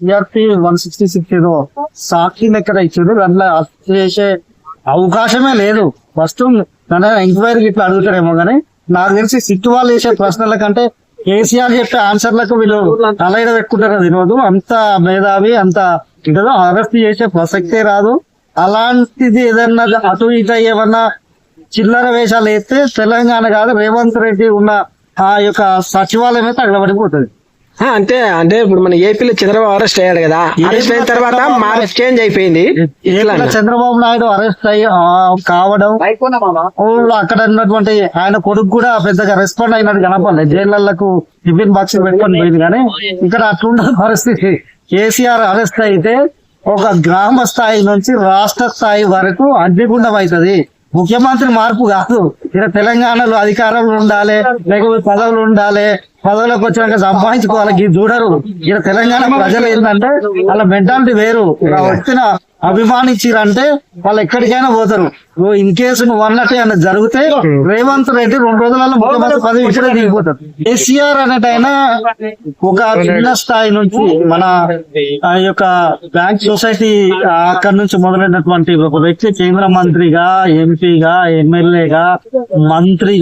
One sixty six ఏదో సాక్షి లెక్కన ఇచ్చాడు దాంట్లో అరెస్ట్ చేసే అవకాశమే లేదు. ఫస్ట్ దాని ఎంక్వైరీ ఇట్లా అడుగుతారేమో కానీ నాకు తెలిసి సిట్ వాళ్ళు వేసే ప్రశ్నల కంటే కేసీఆర్ చెప్పే ఆన్సర్లకు వీళ్ళు తలైన పెట్టుకుంటారో తెలియదు అంత మేధావి అంత ఇదో అరెస్ట్ చేసే ప్రసక్తే రాదు. అలాంటిది ఏదన్నా అటు ఇటు ఏమన్నా చిల్లర వేషాలు వేస్తే తెలంగాణ కాదు రేవంత్ రెడ్డి ఉన్న ఆ యొక్క సచివాలయమే తగలబడిపోతుంది అంతే అంటే ఇప్పుడు మన ఏపీలో చంద్రబాబు అరెస్ట్ అయ్యాడు కదా. అరెస్ట్ అయిన తర్వాత మాకు చేంజ్ అయిపోయింది. చంద్రబాబు నాయుడు అరెస్ట్ అయ్యి కావడం అక్కడ ఉన్నటువంటి ఆయన కొడుకు కూడా పెద్దగా రెస్పాండ్ అయినట్టు కనపడలేదు జైళ్ళకు టిఫిన్ బాక్స్ పెట్టుకొని పోయింది కానీ ఇక్కడ అట్లుండదు పరిస్థితి. కేసీఆర్ అరెస్ట్ అయితే ఒక గ్రామ స్థాయి నుంచి రాష్ట్ర స్థాయి వరకు అగ్నిగుండం అవుతుంది. ముఖ్యమంత్రి మార్పు కాదు. ఇక్కడ తెలంగాణలో అధికారంలో ఉండాలి లేకపోతే పదవులు ఉండాలి పదవులకు వచ్చినాక సంపాదించుకోవాలి. చూడరు. ఇక్కడ తెలంగాణ ప్రజలు ఏంటంటే వాళ్ళ మెంటాలిటీ వేరు. వచ్చిన అభిమానించిరంటే వాళ్ళు ఎక్కడికైనా పోతారు. ఇన్ కేసు నువ్వు అన్నట్టు ఏమైనా జరిగితే రేవంత్ రెడ్డి రెండు రోజులలో ముఖ్యమంత్రి పదవి ఇక్కడే దిగిపోతారు కేసీఆర్ అనేటైనా ఒక చిన్న స్థాయి నుంచి మన ఆ యొక్క బ్యాంక్ సొసైటీ అక్కడి నుంచి మొదలైనటువంటి ఒక వ్యక్తి కేంద్ర మంత్రిగా ఎంపీగా ఎమ్మెల్యేగా మంత్రిగా